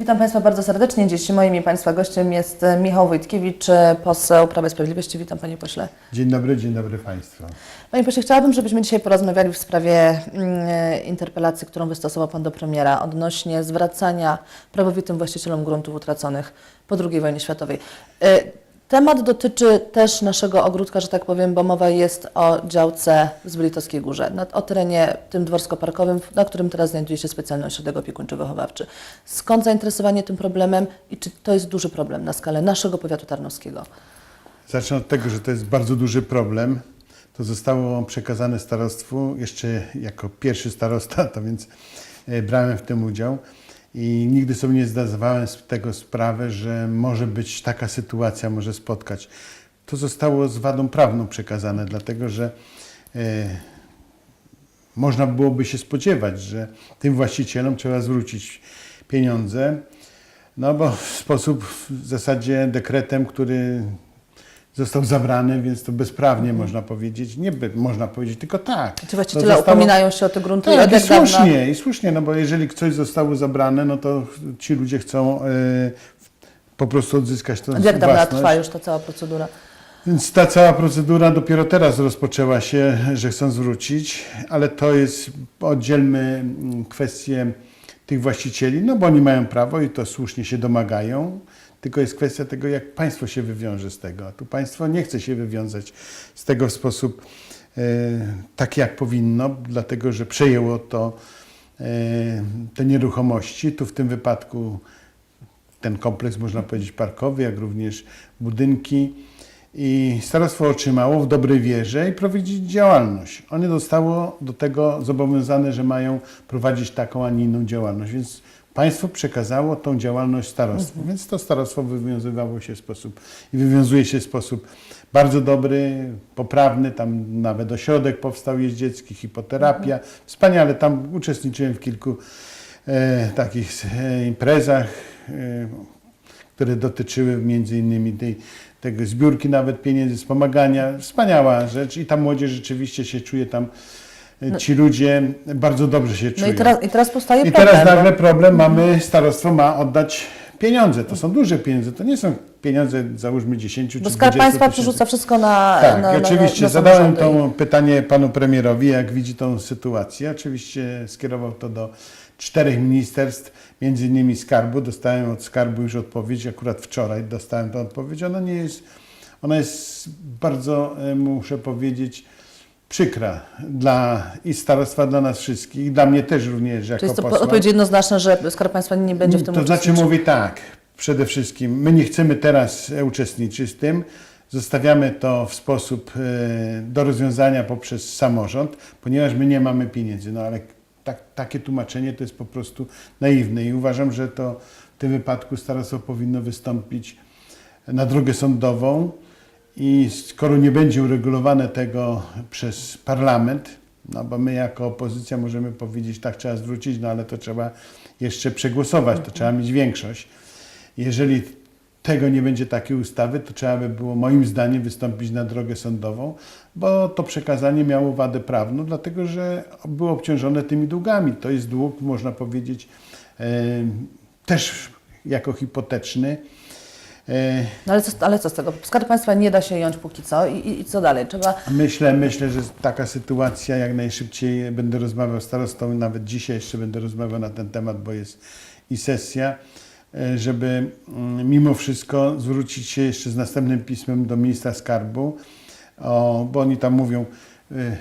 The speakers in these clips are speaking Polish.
Witam Państwa bardzo serdecznie. Dziś moim i Państwa gościem jest e, Michał Wojtkiewicz, e, poseł Prawa i Sprawiedliwości. Witam Panie Pośle. Dzień dobry, dzień dobry Państwu. Panie Pośle, chciałabym, żebyśmy dzisiaj porozmawiali w sprawie mm, e, interpelacji, którą wystosował Pan do premiera odnośnie zwracania prawowitym właścicielom gruntów utraconych po II wojnie światowej. Temat dotyczy też naszego ogródka, że tak powiem, bo mowa jest o działce w Zbylitowskiej Górze, o terenie tym dworsko-parkowym, na którym teraz znajduje się specjalny ośrodek opiekuńczo-wychowawczy. Skąd zainteresowanie tym problemem i czy to jest duży problem na skalę naszego powiatu tarnowskiego? Zacznę od tego, że to jest bardzo duży problem. To zostało przekazane starostwu jeszcze jako pierwszy starosta, to więc e, brałem w tym udział. I nigdy sobie nie zdawałem z tego sprawę, że może być taka sytuacja, może spotkać. To zostało z wadą prawną przekazane, dlatego że e, można byłoby się spodziewać, że tym właścicielom trzeba zwrócić pieniądze, no bo w sposób w zasadzie dekretem, który został zabrany, więc to bezprawnie można powiedzieć. Nie by, można powiedzieć, tylko tak. Czy właściciele To zostało- upominają się o te grunty tak, i dawna... słusznie, i słusznie, no bo jeżeli coś zostało zabrane, no to ci ludzie chcą e, po prostu odzyskać to jak własność. trwa już ta cała procedura? Więc ta cała procedura dopiero teraz rozpoczęła się, że chcą zwrócić, ale to jest, oddzielmy mm, kwestię tych właścicieli, no bo oni mają prawo i to słusznie się domagają, tylko jest kwestia tego, jak państwo się wywiąże z tego. A tu państwo nie chce się wywiązać z tego w sposób e, taki, jak powinno, dlatego że przejęło to e, te nieruchomości. Tu w tym wypadku ten kompleks, można powiedzieć, parkowy, jak również budynki. I starostwo otrzymało w dobrej wierze i prowadzić działalność. One zostało do tego zobowiązane, że mają prowadzić taką, a nie inną działalność. Więc państwo przekazało tą działalność starostwu. Więc to starostwo wywiązywało się w sposób i wywiązuje się w sposób bardzo dobry, poprawny. Tam nawet ośrodek powstał jeździecki, hipoterapia. Wspaniale, tam uczestniczyłem w kilku e, takich e, imprezach, e, które dotyczyły między innymi tej, tego zbiórki nawet pieniędzy, wspomagania. Wspaniała rzecz i ta młodzież rzeczywiście się czuje tam, ci ludzie bardzo dobrze się No czują. i teraz, i teraz powstaje I problem. teraz bo- nagle problem mamy, starostwo ma oddać pieniądze. To są duże pieniądze, to nie są pieniądze załóżmy 10 czy Bo Skarb 20 Państwa przerzuca wszystko na. Tak, na, i oczywiście na, na zadałem to pytanie panu premierowi, jak widzi tą sytuację. Oczywiście skierował to do czterech ministerstw, między innymi Skarbu. Dostałem od Skarbu już odpowiedź, akurat wczoraj dostałem tę odpowiedź. Ona nie jest, ona jest bardzo, e, muszę powiedzieć, przykra dla i starostwa, dla nas wszystkich, dla mnie też również jako Czy jest to posła. odpowiedź jednoznaczna, że Skarb Państwa nie będzie w tym To znaczy mówię tak, przede wszystkim my nie chcemy teraz e, uczestniczyć w tym, zostawiamy to w sposób e, do rozwiązania poprzez samorząd, ponieważ my nie mamy pieniędzy. No ale tak, takie tłumaczenie to jest po prostu naiwne i uważam, że to w tym wypadku starostwo powinno wystąpić na drogę sądową i skoro nie będzie uregulowane tego przez parlament, no bo my jako opozycja możemy powiedzieć, tak trzeba zwrócić, no ale to trzeba jeszcze przegłosować, to trzeba mieć większość. Jeżeli tego nie będzie takiej ustawy, to trzeba by było moim zdaniem wystąpić na drogę sądową, bo to przekazanie miało wadę prawną, dlatego że było obciążone tymi długami. To jest dług, można powiedzieć, e, też jako hipoteczny. E, No ale co, ale co z tego? Skarb Państwa nie da się jąć póki co i, i, co dalej? Trzeba. Myślę, myślę, że taka sytuacja jak najszybciej będę rozmawiał z starostą, nawet dzisiaj jeszcze będę rozmawiał na ten temat, bo jest i sesja, e, żeby mm, mimo wszystko zwrócić się jeszcze z następnym pismem do ministra skarbu, o, bo oni tam mówią, e,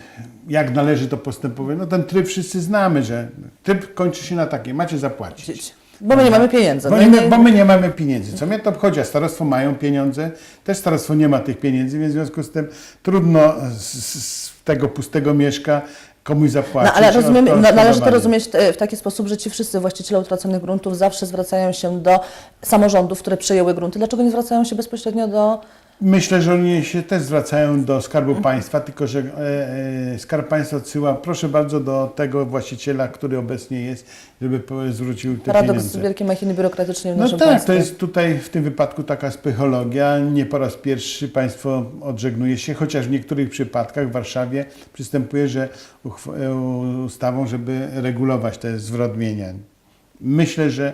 jak należy to postępować. No ten tryb wszyscy znamy, że tryb kończy się na takiej, macie zapłacić. Bo my nie mamy pieniędzy. Bo, No nie, bo my nie mamy pieniędzy. Co mnie to obchodzi? A starostwo mają pieniądze, też starostwo nie ma tych pieniędzy, więc w związku z tym trudno z, z tego pustego mieszka komuś zapłacić. No, ale o rozumiem, na- należy to rozumieć e, w taki sposób, że ci wszyscy właściciele utraconych gruntów zawsze zwracają się do samorządów, które przejęły grunty. Dlaczego nie zwracają się bezpośrednio do. Myślę, że oni się też zwracają do Skarbu. Państwa, tylko że e, e, Skarb Państwa odsyła, proszę bardzo, do tego właściciela, który obecnie jest, żeby zwrócił te Paradoks pieniądze. wielkiej machiny biurokratycznej w No naszym tak, państwie. to jest tutaj w tym wypadku taka psychologia. Nie po raz pierwszy państwo odżegnuje się, chociaż w niektórych przypadkach w Warszawie przystępuje, że e, ustawą, żeby regulować te zwrot mienia. Myślę, że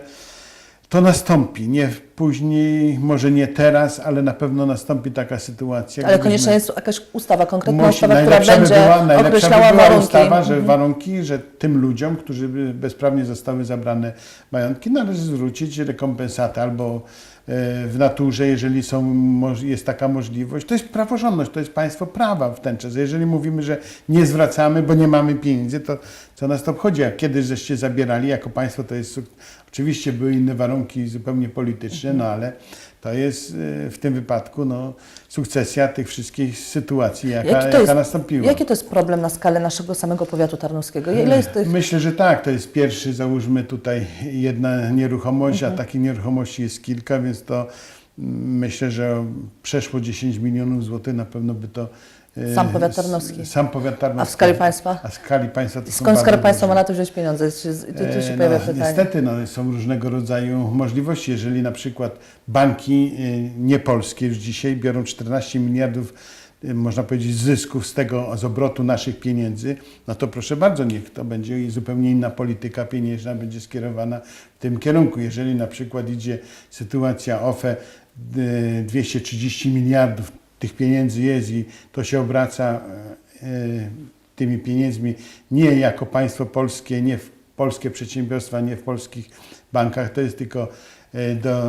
to nastąpi. Nie później, może nie teraz, ale na pewno nastąpi taka sytuacja. Ale konieczna jest jakaś ustawa, konkretna Musi, ustawa, która najlepsza by będzie była, najlepsza by była warunki. ustawa, że Mhm. warunki, że tym ludziom, którzy bezprawnie zostały zabrane majątki, należy zwrócić rekompensatę albo e, w naturze, jeżeli są, jest taka możliwość. To jest praworządność, to jest państwo prawa w ten czas. Jeżeli mówimy, że nie zwracamy, bo nie mamy pieniędzy, to co nas to obchodzi? A kiedyś żeście zabierali jako państwo, to jest oczywiście były inne warunki zupełnie polityczne, no ale to jest e, w tym wypadku no, sukcesja tych wszystkich sytuacji, jaka, Jaki jaka jest- nastąpiła. Jaki to jest problem na skalę naszego samego powiatu tarnowskiego? Ile jest tych Myślę, że tak. To jest pierwszy, załóżmy tutaj jedna nieruchomość, Mhm. a takich nieruchomości jest kilka, więc to mm, myślę, że przeszło 10 milionów złotych na pewno by to. E, Sam powiat tarnowski. Sam powiat tarnowski. A w skali państwa? A w skali państwa to Skąd Skarb Państwa ma na to wziąć pieniądze? Tu, tu się E, pojawia no, pytanie. Niestety no, są różnego rodzaju możliwości. Jeżeli na przykład banki e, niepolskie już dzisiaj biorą 14 miliardów, e, można powiedzieć, zysków z tego, z obrotu naszych pieniędzy, no to proszę bardzo, niech to będzie zupełnie inna polityka pieniężna będzie skierowana w tym kierunku. Jeżeli na przykład idzie sytuacja OFE e, 230 miliardów tych pieniędzy jest i to się obraca e, tymi pieniędzmi nie jako państwo polskie, nie w polskie przedsiębiorstwa, nie w polskich bankach, to jest tylko do,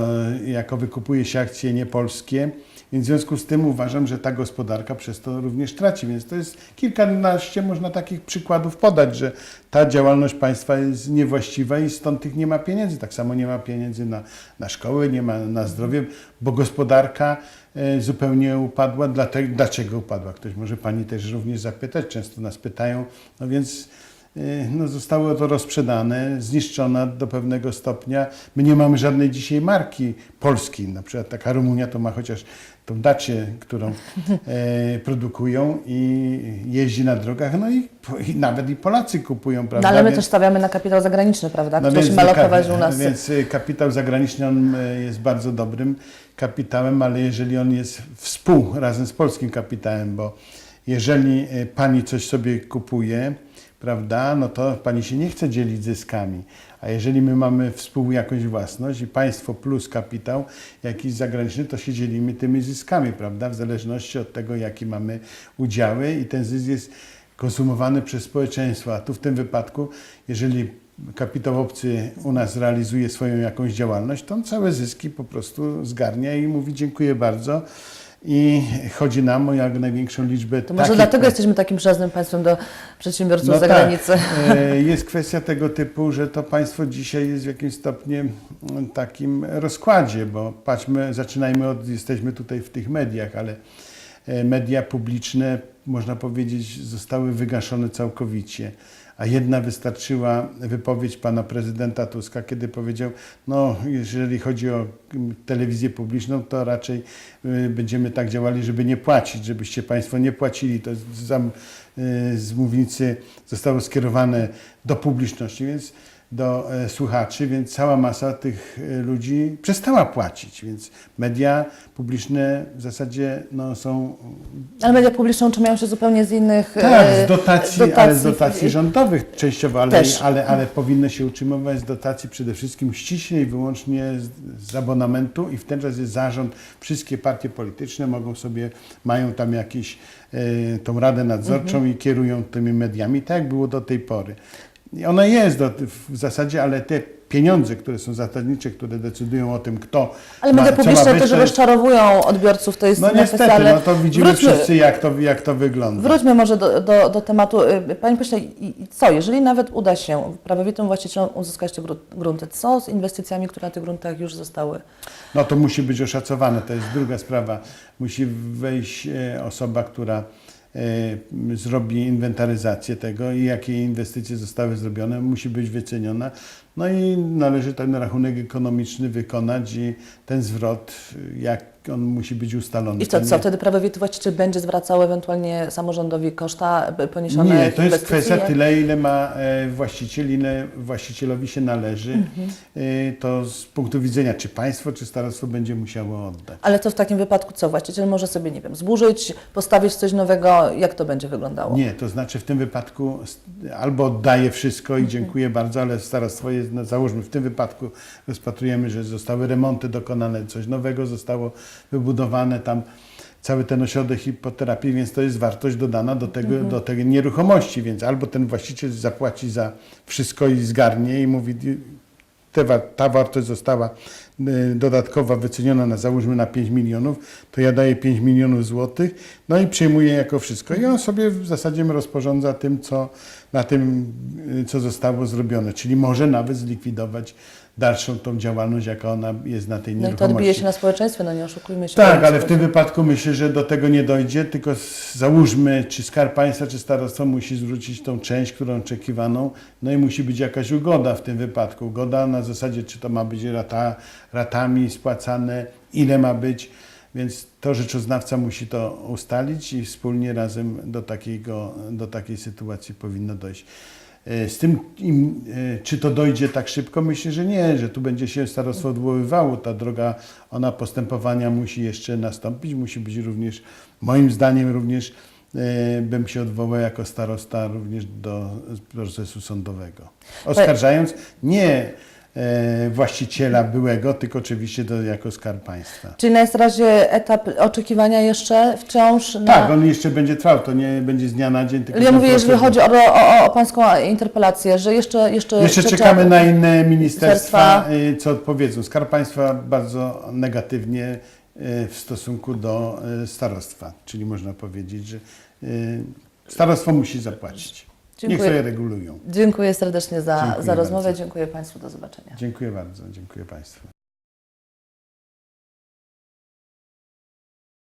jako wykupuje się akcje niepolskie. Więc w związku z tym uważam, że ta gospodarka przez to również traci. Więc to jest kilkanaście, można takich przykładów podać, że ta działalność państwa jest niewłaściwa i stąd tych nie ma pieniędzy. Tak samo nie ma pieniędzy na, na szkoły, nie ma na zdrowie, bo gospodarka e, zupełnie upadła. Dlatego, dlaczego upadła? Ktoś może pani też również zapytać, często nas pytają. No więc e, no, zostało to rozprzedane, zniszczone do pewnego stopnia. My nie mamy żadnej dzisiaj marki polskiej. Na przykład taka Rumunia to ma chociaż tą dacie, którą e, produkują i jeździ na drogach, no i, i nawet i Polacy kupują, No, prawda? ale my Więc- też stawiamy na kapitał zagraniczny, prawda? no więc ma lokować u nas. Więc y, kapitał zagraniczny on y, jest bardzo dobrym kapitałem, ale jeżeli on jest współ razem z polskim kapitałem, bo jeżeli y, pani coś sobie kupuje, prawda, no to pani się nie chce dzielić zyskami. A jeżeli my mamy współ jakąś własność i państwo plus kapitał jakiś zagraniczny, to się dzielimy tymi zyskami, prawda, w zależności od tego, jakie mamy udziały i ten zysk jest konsumowany przez społeczeństwo. A tu w tym wypadku, jeżeli kapitał obcy u nas realizuje swoją jakąś działalność, to on całe zyski po prostu zgarnia i mówi dziękuję bardzo i chodzi nam o jak największą liczbę To może dlatego pro- jesteśmy takim przyjaznym państwem do przedsiębiorców no z zagranicy. Tak. E, Jest kwestia tego typu, że to państwo dzisiaj jest w jakimś stopniu mm, takim rozkładzie, bo patrzmy, zaczynajmy od, jesteśmy tutaj w tych mediach, ale e, media publiczne, można powiedzieć, zostały wygaszone całkowicie. A jedna wystarczyła wypowiedź pana prezydenta Tuska, kiedy powiedział, no jeżeli chodzi o mm, telewizję publiczną, to raczej y, będziemy tak działali, żeby nie płacić, żebyście państwo nie płacili. To z, zam- y, z mównicy zostało skierowane do publiczności, więc do e, słuchaczy, więc cała masa tych e, ludzi przestała płacić, więc media publiczne w zasadzie no, są Ale media publiczne utrzymają się zupełnie z innych tak, e, z dotacji, ale z dotacji rządowych częściowo, ale, Też. ale, ale powinny się utrzymywać z dotacji przede wszystkim ściśle i wyłącznie z, z abonamentu i w ten czas jest zarząd, wszystkie partie polityczne mogą sobie, mają tam jakieś, tą radę nadzorczą Mhm. i kierują tymi mediami, tak jak było do tej pory. I ona jest do, w zasadzie, ale te pieniądze, które są zasadnicze, które decydują o tym, kto Ale media publiczne też jest- rozczarowują odbiorców, to jest No niestety, ale no to widzimy wróćmy, wszyscy, jak to, jak to wygląda. Wróćmy może do, do, do tematu. Y, Panie pośle, co, jeżeli nawet uda się prawowitym właścicielom uzyskać te gru- grunty, co z inwestycjami, które na tych gruntach już zostały? No to musi być oszacowane, to jest druga sprawa. Musi wejść e, osoba, która zrobi inwentaryzację tego i jakie inwestycje zostały zrobione, musi być wyceniona. No i należy ten rachunek ekonomiczny wykonać i ten zwrot, jak on musi być ustalony. I co, To co wtedy prawowity właściciel będzie zwracał ewentualnie samorządowi koszta e, poniesione Nie, to jest kwestia tyle, ile ma e, właściciel, ile właścicielowi się należy. Mhm. E, To z punktu widzenia, czy państwo, czy starostwo będzie musiało oddać. Ale to w takim wypadku co? Właściciel może sobie, nie wiem, zburzyć, postawić coś nowego. Jak to będzie wyglądało? Nie, to znaczy w tym wypadku albo oddaje wszystko Mhm. i dziękuję bardzo, ale starostwo jest, no, załóżmy w tym wypadku rozpatrujemy, że zostały remonty dokonane, coś nowego zostało wybudowane tam, cały ten ośrodek hipoterapii, więc to jest wartość dodana do tego, Mhm. do tej nieruchomości, więc albo ten właściciel zapłaci za wszystko i zgarnie i mówi, te, ta wartość została dodatkowa wyceniona na załóżmy na 5 milionów, to ja daję 5 milionów złotych, no i przyjmuję jako wszystko. I on sobie w zasadzie rozporządza tym, co na tym, y, co zostało zrobione, czyli może nawet zlikwidować dalszą tą działalność, jaka ona jest na tej No i to nieruchomości. odbije się na społeczeństwie, no nie oszukujmy się. Tak, ale w tym wypadku myślę, że do tego nie dojdzie, tylko załóżmy, czy Skarb Państwa, czy starostwo musi zwrócić tą część, którą oczekiwaną, no i musi być jakaś ugoda w tym wypadku. Ugoda na zasadzie, czy to ma być rata, ratami spłacane, ile ma być, więc to rzeczoznawca musi to ustalić i wspólnie razem do, takiego, do takiej sytuacji powinno dojść. E, Z tym, im, e, czy to dojdzie tak szybko, myślę, że nie, że tu będzie się starostwo odwoływało. Ta droga, ona postępowania musi jeszcze nastąpić, musi być również, moim zdaniem również, e, bym się odwołał jako starosta również do procesu sądowego. Oskarżając nie właściciela byłego, tylko oczywiście do, jako skarb państwa. Czyli na jest razie etap oczekiwania jeszcze wciąż na... Tak, on jeszcze będzie trwał, to nie będzie z dnia na dzień. Tylko Ja mówię, jeżeli chodzi o, o, o pańską interpelację, że jeszcze... Jeszcze, Jeszcze czekamy na inne ministerstwa, Ministerstwa. y, co odpowiedzą. Skarb Państwa bardzo negatywnie y, w stosunku do y, starostwa, czyli można powiedzieć, że starostwo musi zapłacić. Niech Dziękuję. sobie regulują. Dziękuję serdecznie za, Dziękuję za rozmowę. bardzo. Dziękuję Państwu. Do zobaczenia. Dziękuję bardzo, dziękuję Państwu.